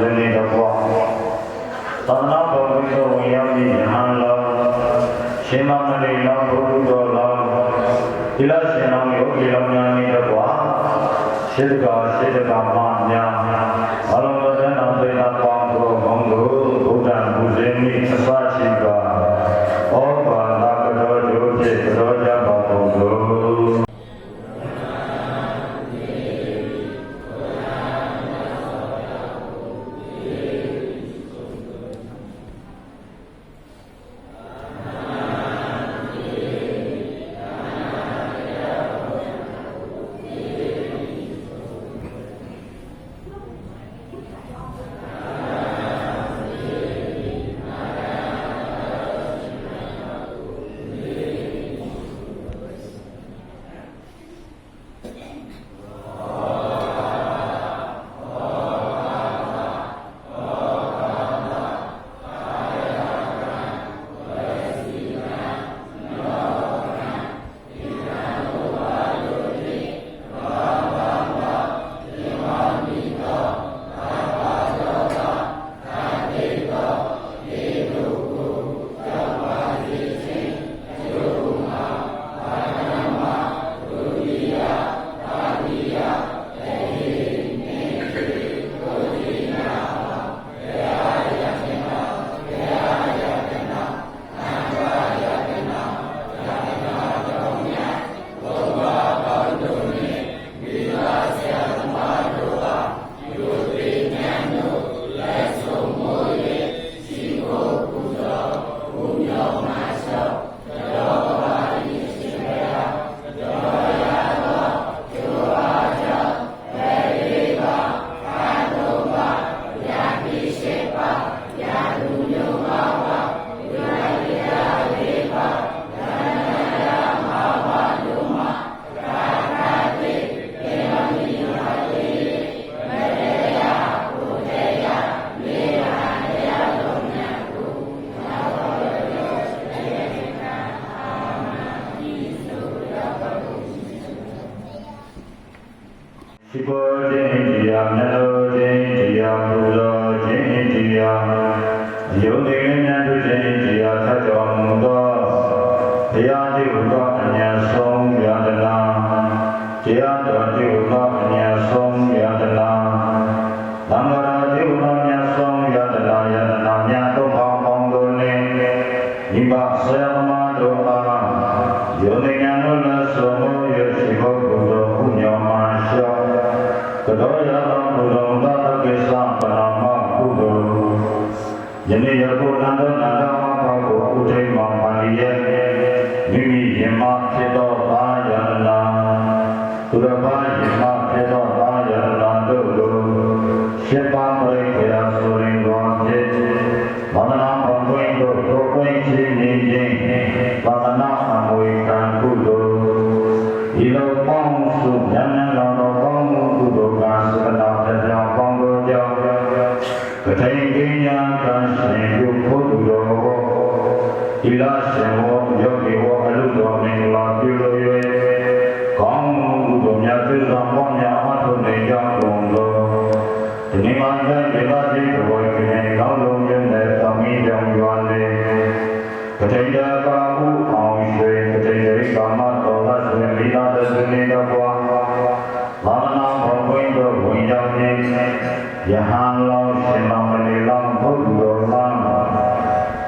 ဇနီးတော်ဘောသန္နာဘောဝိသောဝိယံဒီဟံလောရှင်မမလေးလောဘုဒ္ဓတော်လောဒီလာရှင်တော်ယောဂီလောများနေတော့ကွာစေတကာစေတကာမများအလုံး ရှိပေါ်ခြင်းတရားမျက်လုံးခြင်းတရားပူဇော်ခြင်းတရားယုံကြည်ဉာဏ်တို့ခြင်းတရားဆက်တော်မူသောဘုရားတိဟုသောအညာဆုံးယန္တနာတရားတော်တိဟုသော ယနေ့ယခုနန္ဒနာဒမဘောကိုဥထိတ်မောင်ပါဠိရဲ့မိမိယမဖြစ်သောဘာယနာသူရဘာယမဖြစ်သောဘာယနာတို့ကိုရှင်းပါပရိခေယဆိုရင်တော်ဖြစ်မန္တနာဘုံတွင်တို့တို့ပွင့်ခြင်းနေခြင်းသာသနာအမွေခံကုသိုလ်ဒီလိုပေါင်းစုဉာဏ်နဲ့လောတော်ပေါင်းမှုကုသိုလ်ကသရဏတရားပေါင်းတို့ကြောင့်ကထိန်က ဒီလာရှင်ဝယောဂီဝအလုတော်မင်္ဂလာပြုလို့၍ကောင်းမှုကုသိုလ်များသစ္စာပေါင်းများအထုံးနေကြောင်းကုန်သောဒီနေ့မှတဲ့ဒီလာတိတော်ကိုကောင်းလုံးမြတ်တဲ့သမီးကြောင့်ရွာလေပဋိဒါ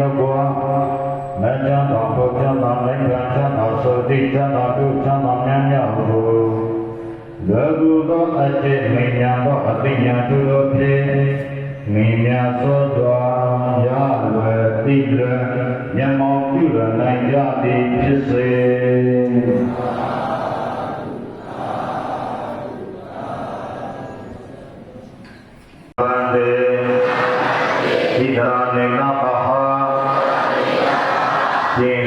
လကောမဉ္ဇံတော်ဘုရားမှာမိဂ္ဂံသံတော်ဆိုတိသံတော်တို့သံတော်များများဟုလောကုသောအတ္တမိညာသောအသိညာတို့တို့ဖြင့်မိညာသောတော်ရလွယ်တိလွယ်မျက်မှောက်ပြုရနိုင်ကြသည်ဖြစ်စေ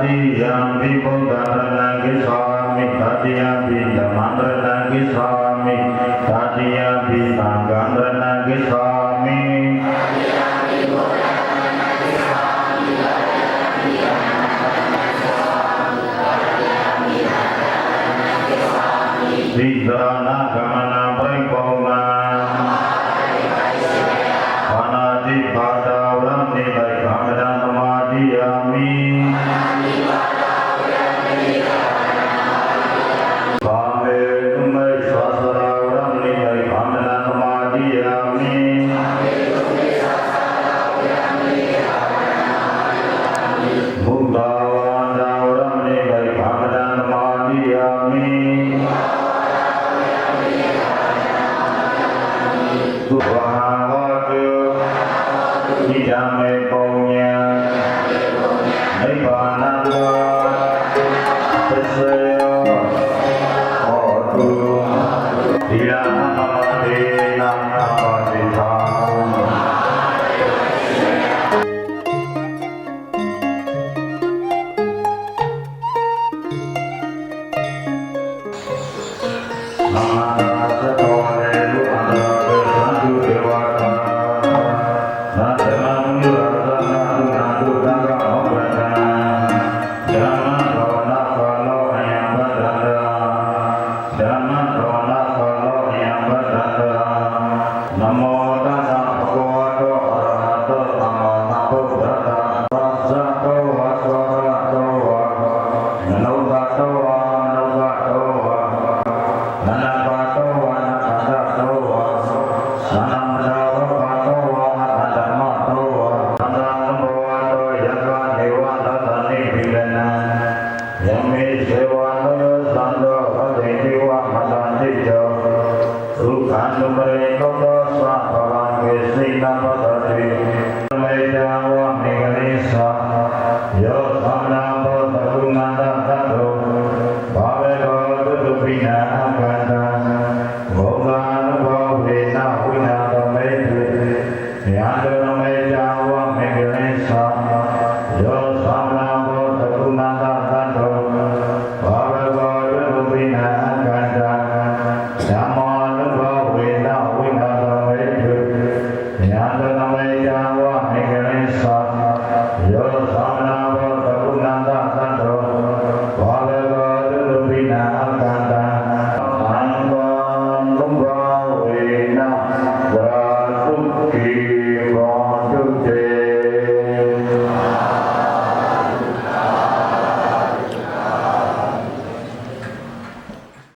Tadiyambi Bongkaranagi Swami Tadiyambi Dhamandranagi Swami Tadiyambi Tangandranagi Swami Vidhanaka